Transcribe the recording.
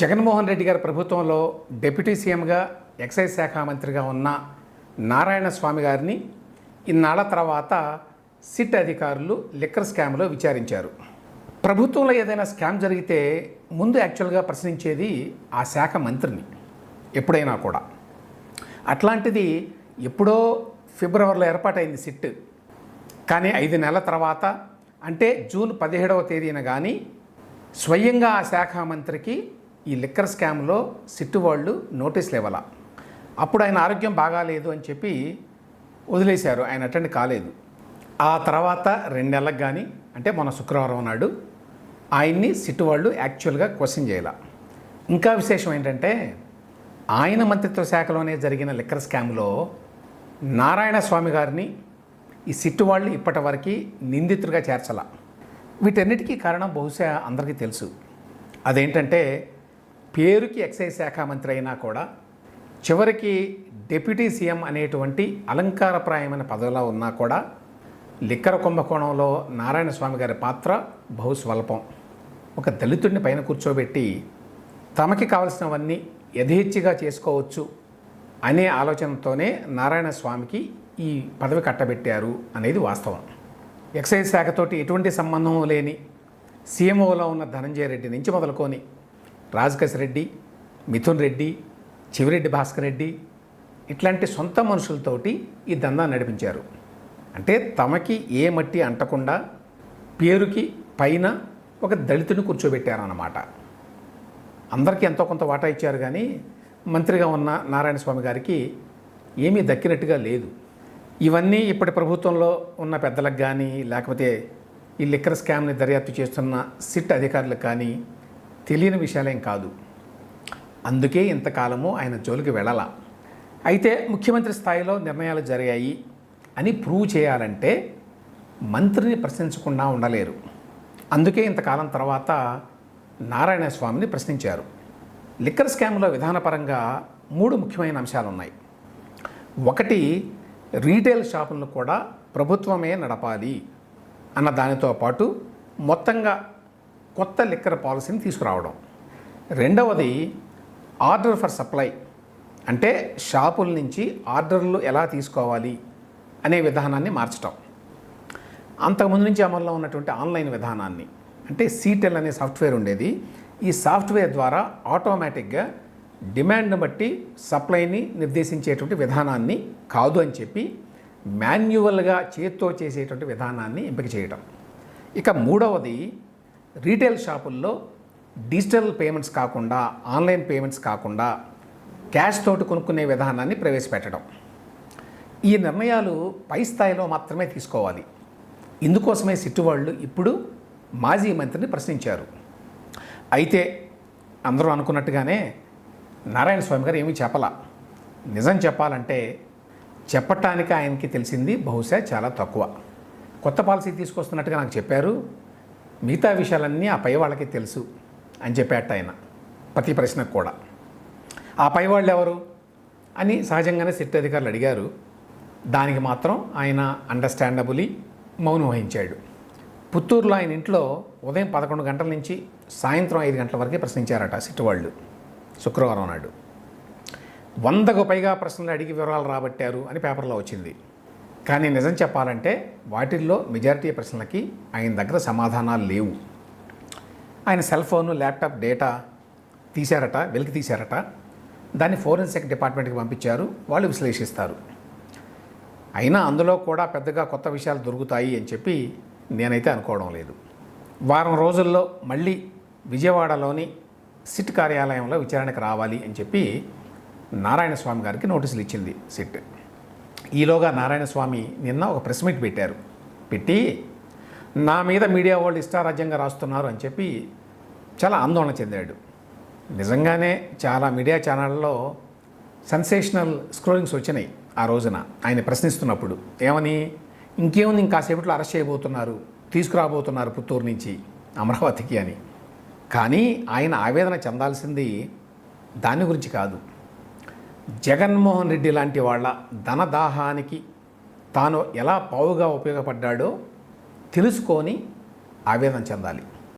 జగన్మోహన్ రెడ్డి గారి ప్రభుత్వంలో డిప్యూటీ సీఎంగా ఎక్సైజ్ శాఖ మంత్రిగా ఉన్న నారాయణ స్వామి గారిని ఇన్నాళ్ళ తర్వాత సిట్ అధికారులు లిక్కర్ స్కామ్లో విచారించారు. ప్రభుత్వంలో ఏదైనా స్కామ్ జరిగితే ముందు యాక్చువల్గా ప్రశ్నించేది ఆ శాఖ మంత్రిని ఎప్పుడైనా కూడా. అట్లాంటిది ఎప్పుడో ఫిబ్రవరిలో ఏర్పాటైంది సిట్. కానీ ఐదు నెలల తర్వాత అంటే జూన్ పదిహేడవ తేదీన కానీ స్వయంగా ఆ శాఖ మంత్రికి ఈ లిక్కర్ స్కామ్లో సిట్టు వాళ్ళు నోటీసులు ఇవ్వాల అప్పుడు ఆయన ఆరోగ్యం బాగాలేదు అని చెప్పి వదిలేశారు. ఆయన అటెండ్ కాలేదు. ఆ తర్వాత రెండు నెలలకు కానీ అంటే మన శుక్రవారం నాడు ఆయన్ని సిట్టు వాళ్ళు యాక్చువల్గా క్వశ్చన్ చేయాల. ఇంకా విశేషం ఏంటంటే ఆయన మంత్రిత్వ శాఖలోనే జరిగిన లిక్కర్ స్కామ్లో నారాయణ స్వామి గారిని ఈ సిట్టు వాళ్ళు ఇప్పటి వరకు నిందితుడిగా చేర్చాల. వీటన్నిటికీ కారణం బహుశా అందరికీ తెలుసు. అదేంటంటే పేరుకి ఎక్సైజ్ శాఖ మంత్రి అయినా కూడా చివరికి డిప్యూటీ సీఎం అనేటువంటి అలంకారప్రాయమైన పదవిలో ఉన్నా కూడా లిక్కర కుంభకోణంలో నారాయణ స్వామి గారి పాత్ర బహు స్వల్పం ఒక దళితుడిని పైన కూర్చోబెట్టి తమకి కావలసినవన్నీ యథేచ్ఛగా చేసుకోవచ్చు అనే ఆలోచనతోనే నారాయణ స్వామికి ఈ పదవి కట్టబెట్టారు అనేది వాస్తవం. ఎక్సైజ్ శాఖతోటి ఎటువంటి సంబంధం లేని సీఎంఓలో ఉన్న ధనంజయ రెడ్డి నుంచి మొదలుకొని రాజకేశ్ రెడ్డి మిథున్ రెడ్డి చివిరెడ్డి భాస్కర్ రెడ్డి ఇట్లాంటి సొంత మనుషులతోటి ఈ దందా నడిపించారు. అంటే తమకి ఏ మట్టి అంటకుండా పేరుకి పైన ఒక దళితుని కూర్చోబెట్టారన్నమాట. అందరికీ ఎంతో కొంత వాటా ఇచ్చారు కానీ మంత్రిగా ఉన్న నారాయణ స్వామి గారికి ఏమీ దక్కినట్టుగా లేదు. ఇవన్నీ ఇప్పటి ప్రభుత్వంలో ఉన్న పెద్దలకు కానీ లేకపోతే ఈ లిక్కర్ స్కామ్ని దర్యాప్తు చేస్తున్న సిట్ అధికారులకు కానీ తెలియని విషయాలేం కాదు. అందుకే ఇంతకాలము ఆయన జోలికి వెళ్ళాల. అయితే ముఖ్యమంత్రి స్థాయిలో నిర్ణయాలు జరిగాయి అని ప్రూవ్ చేయాలంటే మంత్రిని ప్రశ్నించకుండా ఉండలేరు. అందుకే ఇంతకాలం తర్వాత నారాయణ స్వామిని ప్రశ్నించారు. లిక్కర్ స్కామ్లో విధానపరంగా మూడు ముఖ్యమైన అంశాలు ఉన్నాయి ఒకటి రీటైల్ షాపులను కూడా ప్రభుత్వమే నడపాలి అన్న దానితో పాటు మొత్తంగా కొత్త లిక్కర్ పాలసీని తీసుకురావడం. రెండవది ఆర్డర్ ఫర్ సప్లై. అంటే షాపుల నుంచి ఆర్డర్లు ఎలా తీసుకోవాలి అనే విధానాన్ని మార్చటం. అంతకుముందు నుంచి అమల్లో ఉన్నటువంటి ఆన్లైన్ విధానాన్ని. అంటే సీటెల్ అనే సాఫ్ట్వేర్ ఉండేది. ఈ సాఫ్ట్వేర్ ద్వారా ఆటోమేటిక్గా డిమాండ్ని బట్టి సప్లైని నిర్దేశించేటువంటి విధానాన్ని కాదు అని చెప్పి మాన్యువల్గా చేత్తో చేసేటువంటి విధానాన్ని ఎంపిక చేయటం. ఇక మూడవది రీటైల్ షాపుల్లో డిజిటల్ పేమెంట్స్ కాకుండా ఆన్లైన్ పేమెంట్స్ కాకుండా క్యాష్ తోటి కొనుక్కునే విధానాన్ని ప్రవేశపెట్టడం. ఈ నిర్ణయాలు పై స్థాయిలో మాత్రమే తీసుకోవాలి. ఇందుకోసమే సిట్టు వాళ్ళు ఇప్పుడు మాజీ మంత్రిని ప్రశ్నించారు. అయితే అందరూ అనుకున్నట్టుగానే నారాయణ స్వామి గారు ఏమీ చెప్పలా. నిజం చెప్పాలంటే చెప్పటానికి ఆయనకి తెలిసింది బహుశా చాలా తక్కువ. కొత్త పాలసీ తీసుకొస్తున్నట్టుగా నాకు చెప్పారు. మిగతా విషయాలన్నీ ఆ పై వాళ్ళకి తెలుసు అని చెప్పేట ఆయన ప్రతి ప్రశ్నకు కూడా. ఆ పై వాళ్ళు ఎవరు? అని సహజంగానే సిట్ అధికారులు అడిగారు. దానికి మాత్రం ఆయన అండర్స్టాండబులీ మౌనం వహించాడు. పుత్తూరులో ఆయన ఇంట్లో ఉదయం పదకొండు గంటల నుంచి సాయంత్రం ఐదు గంటల వరకే ప్రశ్నించారట సిట్ వాళ్ళు శుక్రవారం నాడు. వందకు పైగా ప్రశ్నలు అడిగి వివరాలు రాబట్టారు అని పేపర్లో వచ్చింది. కానీ నిజం చెప్పాలంటే వాటిల్లో మెజారిటీ ప్రశ్నలకి ఆయన దగ్గర సమాధానాలు లేవు. ఆయన సెల్ ఫోన్ ల్యాప్టాప్ డేటా తీశారట వెలికి తీశారట. దాన్ని ఫోరెన్సిక్ డిపార్ట్మెంట్కి పంపించారు వాళ్ళు విశ్లేషిస్తారు. అయినా అందులో కూడా పెద్దగా కొత్త విషయాలు దొరుకుతాయి అని చెప్పి నేనైతే అనుకోవడం లేదు. వారం రోజుల్లో మళ్ళీ విజయవాడలోని సిట్ కార్యాలయంలో విచారణకు రావాలి అని చెప్పి నారాయణ స్వామి గారికి నోటీసులు ఇచ్చింది సిట్. ఈలోగా నారాయణ స్వామి నిన్న ఒక ప్రెస్ మీట్ పెట్టారు. పెట్టి నా మీద మీడియా వాళ్ళు ఇష్టారాజ్యంగా రాస్తున్నారు అని చెప్పి చాలా ఆందోళన చెందాడు. నిజంగానే చాలా మీడియా ఛానళ్ళలో సెన్సేషనల్ స్క్రోలింగ్స్ వచ్చినాయి ఆ రోజున ఆయన ప్రశ్నిస్తున్నప్పుడు. ఏమని? ఇంకేముంది? ఇంకాసేపట్లో అరెస్ట్ చేయబోతున్నారు. తీసుకురాబోతున్నారు పుత్తూరు నుంచి అమరావతికి అని. కానీ ఆయన ఆవేదన చెందాల్సింది దాని గురించి కాదు. జగన్మోహన్ రెడ్డి లాంటి వాళ్ళ ధనదాహానికి తాను ఎలా పావుగా ఉపయోగపడ్డాడో తెలుసుకొని ఆవేదన చెందాలి.